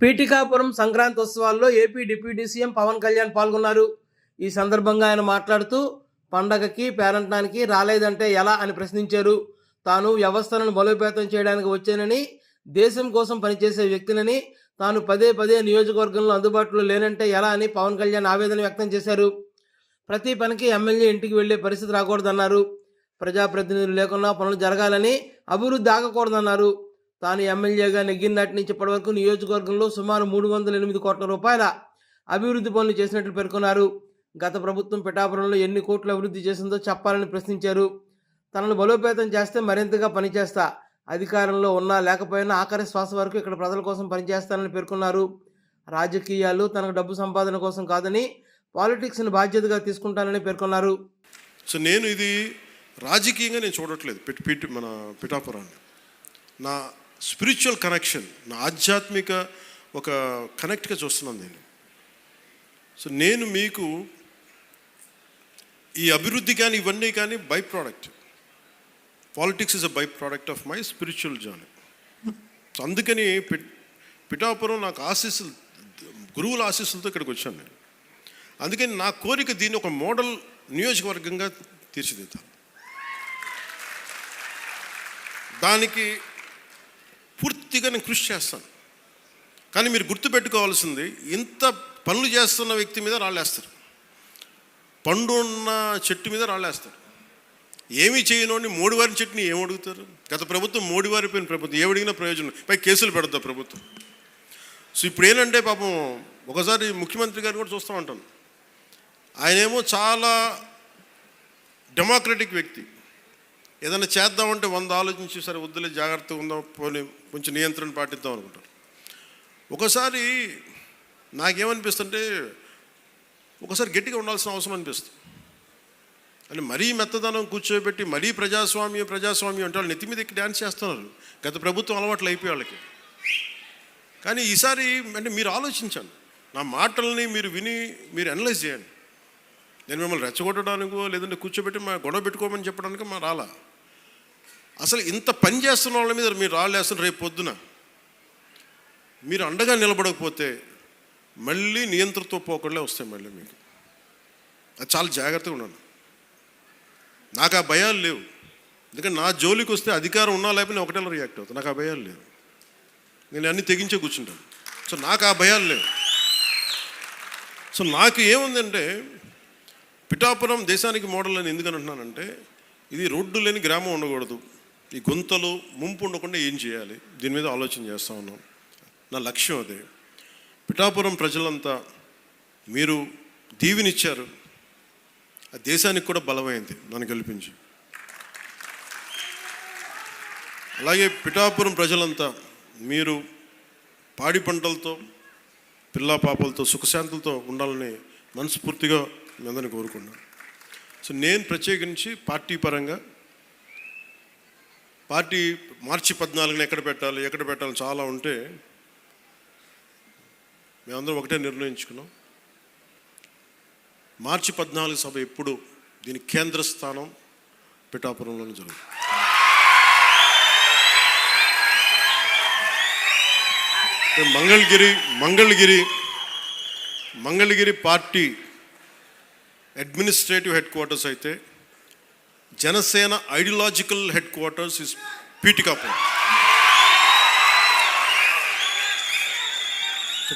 పీఠికాపురం సంక్రాంతి ఉత్సవాల్లో AP deputy CM Pawan Kalyan పాల్గొన్నారు. ఈ సందర్భంగా ఆయన మాట్లాడుతూ పండగకి పేరంటానికి రాలేదంటే ఎలా అని ప్రశ్నించారు. తాను వ్యవస్థలను బలోపేతం చేయడానికి వచ్చానని దేశం కోసం పనిచేసే వ్యక్తినని తాను పదే పదే నియోజకవర్గంలో అందుబాటులో లేనంటే ఎలా అని పవన్ కళ్యాణ్ ఆవేదన వ్యక్తం చేశారు. ప్రతి పనికి ఎమ్మెల్యే ఇంటికి వెళ్ళే పరిస్థితి రాకూడదన్నారు. ప్రజాప్రతినిధులు లేకుండా పనులు జరగాలని అభివృద్ధి ఆగకూడదన్నారు. తాను ఎమ్మెల్యేగా నెగ్గిన నాటి నుంచి ఇప్పటి వరకు నియోజకవర్గంలో సుమారు మూడు వందల ఎనిమిది కోట్ల రూపాయల అభివృద్ధి పనులు చేసినట్లు పేర్కొన్నారు. గత ప్రభుత్వం పిఠాపురంలో ఎన్ని కోట్లు అభివృద్ధి చేసిందో చెప్పాలని ప్రశ్నించారు. తనను బలోపేతం చేస్తే మరింతగా పనిచేస్తా అధికారంలో ఉన్నా లేకపోయినా ఆఖరి శ్వాస వరకు ఇక్కడ ప్రజల కోసం పనిచేస్తానని పేర్కొన్నారు. రాజకీయాలు తనకు డబ్బు సంపాదన కోసం కాదని పాలిటిక్స్ని బాధ్యతగా తీసుకుంటానని పేర్కొన్నారు. సో నేను ఇది రాజకీయంగా నేను చూడట్లేదు పిట్ పిట్ మన పిఠాపురాన్ని. నా స్పిరిచువల్ కనెక్షన్ నా ఆధ్యాత్మిక ఒక కనెక్ట్గా చూస్తున్నాను నేను. సో నేను మీకు ఈ అభివృద్ధి కానీ ఇవన్నీ కానీ by product politics is a by product of my spiritual journey అందుకని పిట్ పిఠాపురం నాకు ఆశీస్సులు గురువుల ఆశీస్సులతో ఇక్కడికి వచ్చాను నేను. అందుకని నా కోరిక దీన్ని ఒక మోడల్ నియోజకవర్గంగా తీర్చిదిద్దాను దానికి పూర్తిగా నేను కృషి చేస్తాను. కానీ మీరు గుర్తుపెట్టుకోవాల్సింది ఇంత పనులు చేస్తున్న వ్యక్తి మీద రాళ్ళేస్తారు. పండు ఉన్న చెట్టు మీద రాళ్ళేస్తారు. ఏమీ చేయనోని మోడివారి చెట్టుని ఏం అడుగుతారు? గత ప్రభుత్వం మోడివారిపోయిన ప్రభుత్వం ఏమడిగినా ప్రయోజనం పై కేసులు పెడతా ప్రభుత్వం. సో ఇప్పుడు ఏంటంటే పాపం ఒకసారి ముఖ్యమంత్రి గారు కూడా చూస్తూ ఉంటాను. ఆయనేమో చాలా డెమోక్రటిక్ వ్యక్తి. ఏదైనా చేద్దామంటే వంద ఆలోచించి సరే వద్దులే జాగ్రత్తగా ఉందాం పోనీ కొంచెం నియంత్రణ పాటిద్దాం అనుకుంటారు. ఒకసారి నాకేమనిపిస్తుంటే ఒకసారి గట్టిగా ఉండాల్సిన అవసరం అనిపిస్తుంది. అంటే మరీ మెత్తదనం కూర్చోబెట్టి మరీ ప్రజాస్వామ్యం ప్రజాస్వామ్యం అంటే వాళ్ళు నెత్తి మీద ఎక్కి డ్యాన్స్ చేస్తున్నారు. గత ప్రభుత్వం అలవాట్లు అయిపోయి వాళ్ళకి. కానీ ఈసారి అంటే మీరు ఆలోచించండి. నా మాటల్ని మీరు విని మీరు అనలైజ్ చేయండి. నేను మిమ్మల్ని రెచ్చగొట్టడానికో లేదంటే కూర్చోబెట్టి మా గొడవ పెట్టుకోమని చెప్పడానికి మా రాలా. అసలు ఇంత పని చేస్తున్న వాళ్ళ మీద మీరు రాళ్ళేస్తున్నారు రేపు పొద్దున. మీరు అండగా నిలబడకపోతే మళ్ళీ నియంత్రణతో పోకుండా వస్తాయి మళ్ళీ మీకు. అది చాలా జాగ్రత్తగా ఉన్నాను నాకు ఆ భయాలు లేవు. ఎందుకంటే నా జోలికి వస్తే అధికారం ఉన్నా లేకపోతే ఒకటే రియాక్ట్ అవుతాను నాకు ఆ భయాలు లేవు. నేను అన్ని తెగించే కూర్చుంటాను. సో నాకు ఆ భయాలు లేవు. సో నాకు ఏముందంటే పిఠాపురం దేశానికి మోడల్ అని ఎందుకని అంటున్నానంటే ఇది రోడ్డు లేని గ్రామం ఉండకూడదు. ఈ గుంతలు ముంపు ఉండకుండా ఏం చేయాలి? దీని మీద ఆలోచన చేస్తా ఉన్నాం. నా లక్ష్యం అదే. పిఠాపురం ప్రజలంతా మీరు దీవినిచ్చారు. ఆ దేశానికి కూడా బలమైంది నన్ను గెలిపించి. అలాగే పిఠాపురం ప్రజలంతా మీరు పాడి పంటలతో పిల్లా పాపలతో సుఖశాంతులతో ఉండాలని మనస్ఫూర్తిగా మీ అందరిని కోరుకున్నాను సో నేను ప్రత్యేకించి పార్టీ పరంగా పార్టీ మార్చి పద్నాలుగున ఎక్కడ పెట్టాలి ఎక్కడ పెట్టాలి చాలా ఉంటే మేమందరం ఒకటే నిర్ణయించుకున్నాం. మార్చి పద్నాలుగు సభ ఎప్పుడు దీని కేంద్ర స్థానం పిఠాపురంలోనే జరుగుతుంది. Mangalagiri Mangalagiri Mangalagiri party administrative headquarters అయితే Janasena ideological headquarters is Pithikapuram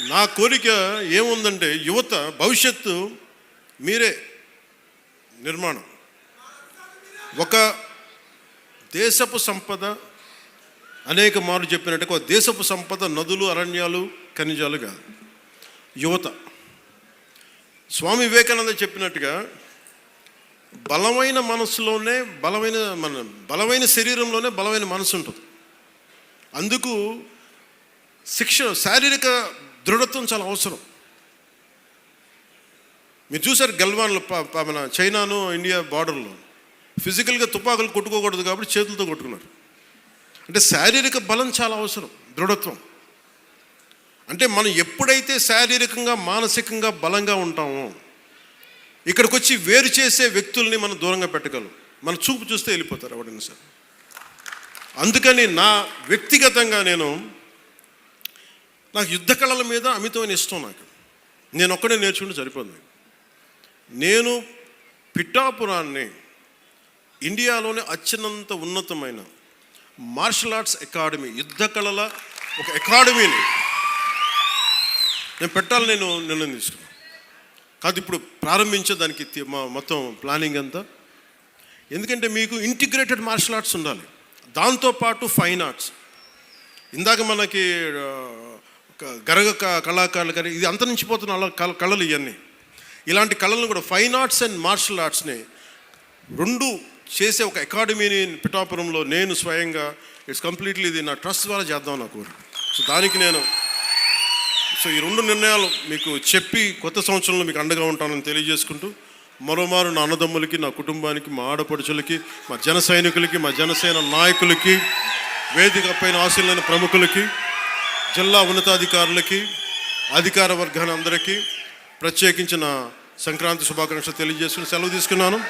నా కోరిక ఏముందంటే యువత భవిష్యత్తు మీరే నిర్మాణం. ఒక దేశపు సంపద అనేక మార్లు చెప్పినట్టు ఒక దేశపు సంపద నదులు అరణ్యాలు ఖనిజాలు కాదు. యువత. స్వామి వివేకానంద చెప్పినట్టుగా బలమైన మనసులోనే బలమైన మన బలమైన శరీరంలోనే బలమైన మనసు ఉంటుంది. అందుకు శిక్ష శారీరక దృఢత్వం చాలా అవసరం. మీరు చూసారు గల్వాన్లు మన చైనాను ఇండియా బార్డర్లో. ఫిజికల్గా తుపాకులు కొట్టుకోకూడదు కాబట్టి చేతులతో కొట్టుకున్నారు. అంటే శారీరక బలం చాలా అవసరం దృఢత్వం. అంటే మనం ఎప్పుడైతే శారీరకంగా మానసికంగా బలంగా ఉంటామో ఇక్కడికి వచ్చి వేరు చేసే వ్యక్తుల్ని మనం దూరంగా పెట్టగలం. మన చూపు చూస్తే వెళ్ళిపోతారు ఎవడైనా సరే. అందుకని నా వ్యక్తిగతంగా నేను నాకు యుద్ధ కళల మీద అమితమైన ఇష్టం నాకు. నేను ఒక్కడే నేర్చుకుంటే సరిపోతుంది. నేను పిఠాపురాన్ని ఇండియాలోనే అత్యంత ఉన్నతమైన మార్షల్ ఆర్ట్స్ అకాడమీ యుద్ధ కళల ఒక అకాడమీని. నేను పెట్టాలని నేను నిర్ణయం తీసుకున్నాను. కాదు ఇప్పుడు ప్రారంభించే దానికి మొత్తం ప్లానింగ్ అంతా. ఎందుకంటే మీకు ఇంటిగ్రేటెడ్ మార్షల్ ఆర్ట్స్ ఉండాలి. దాంతోపాటు ఫైన్ ఆర్ట్స్ ఇందాక మనకి గరగ క- కళాకారులు కానీ ఇది అంతరించిపోతున్న అలా కళ కళలు ఇవన్నీ ఇలాంటి కళలను కూడా ఫైన్ ఆర్ట్స్ అండ్ మార్షల్ ఆర్ట్స్ని రెండు చేసే ఒక అకాడమీని పిఠాపురంలో నేను స్వయంగా ఇట్స్ కంప్లీట్లీ ఇది నా ట్రస్ట్ ద్వారా చేద్దాం నా కోరిక. సో దానికి నేను సో ఈ రెండు నిర్ణయాలు మీకు చెప్పి కొత్త సంవత్సరంలో మీకు అండగా ఉంటానని తెలియజేసుకుంటూ మరోమారు నా అన్నదమ్ములకి నా కుటుంబానికి మా ఆడపడుచులకి మా జన సైనికులకి మా జనసేన నాయకులకి వేదిక పైన ఆశీలైన ప్రముఖులకి జిల్లా ఉన్నతాధికారులకి అధికార వర్గాన్ని అందరికీ ప్రత్యేకించిన సంక్రాంతి శుభాకాంక్షలు తెలియజేసుకుని సెలవు తీసుకున్నాను.